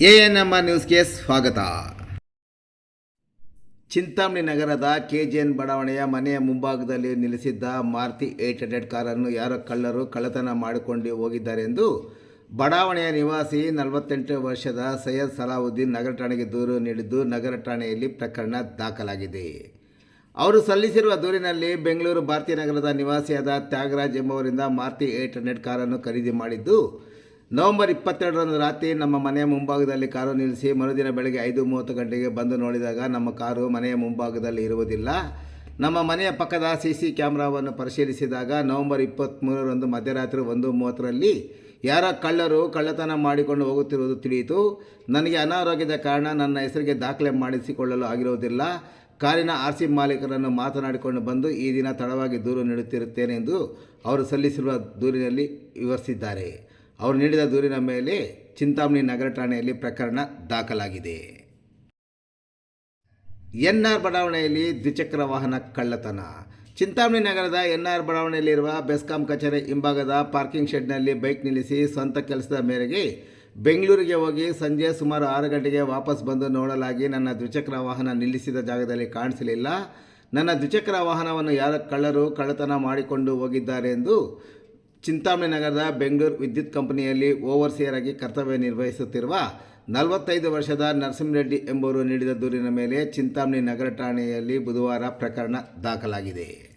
A N ನ್ಯೂಸ್ಗೆ ಸ್ವಾಗತ. ಚಿಂತಾಮಣಿ ನಗರದ ಕೆ ಬಡಾವಣೆಯ ಮನೆಯ ಮುಂಭಾಗದಲ್ಲಿ ನಿಲ್ಲಿಸಿದ್ದ ಮಾರುತಿ ಏಟ್ ಹಂಡ್ರೆಡ್ ಕಾರನ್ನು ಯಾರೋ ಕಳ್ಳರು ಕಳ್ಳತನ ಮಾಡಿಕೊಂಡು ಹೋಗಿದ್ದಾರೆ ಎಂದು ಬಡಾವಣೆಯ ನಿವಾಸಿ ನಲವತ್ತೆಂಟು ವರ್ಷದ ಸೈಯದ್ ಸಲಾವುದ್ದೀನ್ ನಗರ ಠಾಣೆಗೆ ದೂರು ನೀಡಿದ್ದು ನಗರ ಠಾಣೆಯಲ್ಲಿ ಪ್ರಕರಣ ದಾಖಲಾಗಿದೆ. ಅವರು ಸಲ್ಲಿಸಿರುವ ದೂರಿನಲ್ಲಿ ಬೆಂಗಳೂರು ಭಾರತೀಯ ನಗರದ ನಿವಾಸಿಯಾದ ತ್ಯಾಗರಾಜ್ ಎಂಬುವರಿಂದ ಮಾರುತಿ ಏಟ್ ಹಂಡ್ರೆಡ್ ಕಾರನ್ನು ಖರೀದಿ ಮಾಡಿದ್ದು ನವೆಂಬರ್ ಇಪ್ಪತ್ತೆರಡರಂದು ರಾತ್ರಿ ನಮ್ಮ ಮನೆಯ ಮುಂಭಾಗದಲ್ಲಿ ಕಾರು ನಿಲ್ಲಿಸಿ ಮರುದಿನ ಬೆಳಗ್ಗೆ ಐದು ಮೂವತ್ತು ಗಂಟೆಗೆ ಬಂದು ನೋಡಿದಾಗ ನಮ್ಮ ಕಾರು ಮನೆಯ ಮುಂಭಾಗದಲ್ಲಿ ಇರುವುದಿಲ್ಲ. ನಮ್ಮ ಮನೆಯ ಪಕ್ಕದ ಸಿ ಸಿ ಕ್ಯಾಮ್ರಾವನ್ನು ಪರಿಶೀಲಿಸಿದಾಗ ನವೆಂಬರ್ ಇಪ್ಪತ್ತ್ಮೂರರಂದು ಮಧ್ಯರಾತ್ರಿ ಒಂದು ಮೂವತ್ತರಲ್ಲಿ ಯಾರ ಕಳ್ಳರು ಕಳ್ಳತನ ಮಾಡಿಕೊಂಡು ಹೋಗುತ್ತಿರುವುದು ತಿಳಿಯಿತು. ನನಗೆ ಅನಾರೋಗ್ಯದ ಕಾರಣ ನನ್ನ ಹೆಸರಿಗೆ ದಾಖಲೆ ಮಾಡಿಸಿಕೊಳ್ಳಲು ಆಗಿರುವುದಿಲ್ಲ. ಕಾರಿನ ಆರ್ ಸಿ ಮಾಲೀಕರನ್ನು ಮಾತನಾಡಿಕೊಂಡು ಬಂದು ಈ ದಿನ ತಡವಾಗಿ ದೂರು ನೀಡುತ್ತಿರುತ್ತೇನೆ ಎಂದು ಅವರು ಸಲ್ಲಿಸಿರುವ ದೂರಿನಲ್ಲಿ ವಿವರಿಸಿದ್ದಾರೆ. ಅವರು ನೀಡಿದ ದೂರಿನ ಮೇಲೆ ಚಿಂತಾಮಣಿ ನಗರ ಠಾಣೆಯಲ್ಲಿ ಪ್ರಕರಣ ದಾಖಲಾಗಿದೆ. ಎನ್ಆರ್ ಬಡಾವಣೆಯಲ್ಲಿ ದ್ವಿಚಕ್ರ ವಾಹನ ಕಳ್ಳತನ. ಚಿಂತಾಮಣಿ ನಗರದ ಎನ್ಆರ್ ಬಡಾವಣೆಯಲ್ಲಿರುವ ಬೆಸ್ಕಾಂ ಕಚೇರಿ ಹಿಂಭಾಗದ ಪಾರ್ಕಿಂಗ್ ಶೆಡ್ನಲ್ಲಿ ಬೈಕ್ ನಿಲ್ಲಿಸಿ ಸ್ವಂತ ಕೆಲಸದ ಮೇರೆಗೆ ಬೆಂಗಳೂರಿಗೆ ಹೋಗಿ ಸಂಜೆ ಸುಮಾರು ಆರು ಗಂಟೆಗೆ ವಾಪಸ್ ಬಂದು ನೋಡಲಾಗಿ ನನ್ನ ದ್ವಿಚಕ್ರ ವಾಹನ ನಿಲ್ಲಿಸಿದ ಜಾಗದಲ್ಲಿ ಕಾಣಿಸಲಿಲ್ಲ. ನನ್ನ ದ್ವಿಚಕ್ರ ವಾಹನವನ್ನು ಯಾರ ಕಳ್ಳರು ಕಳ್ಳತನ ಮಾಡಿಕೊಂಡು ಹೋಗಿದ್ದಾರೆ ಎಂದು ಚಿಂತಾಮಣಿ ನಗರದ ಬೆಂಗಳೂರು ವಿದ್ಯುತ್ ಕಂಪನಿಯಲ್ಲಿ ಓವರ್ಸಿಯರ್ ಆಗಿ ಕರ್ತವ್ಯ ನಿರ್ವಹಿಸುತ್ತಿರುವ ನಲವತ್ತೈದು ವರ್ಷದ ನರಸಿಂಹರೆಡ್ಡಿ ಎಂಬುವರು ನೀಡಿದ ದೂರಿನ ಮೇಲೆ ಚಿಂತಾಮಣಿ ನಗರ ಠಾಣೆಯಲ್ಲಿ ಬುಧವಾರ ಪ್ರಕರಣ ದಾಖಲಾಗಿದೆ.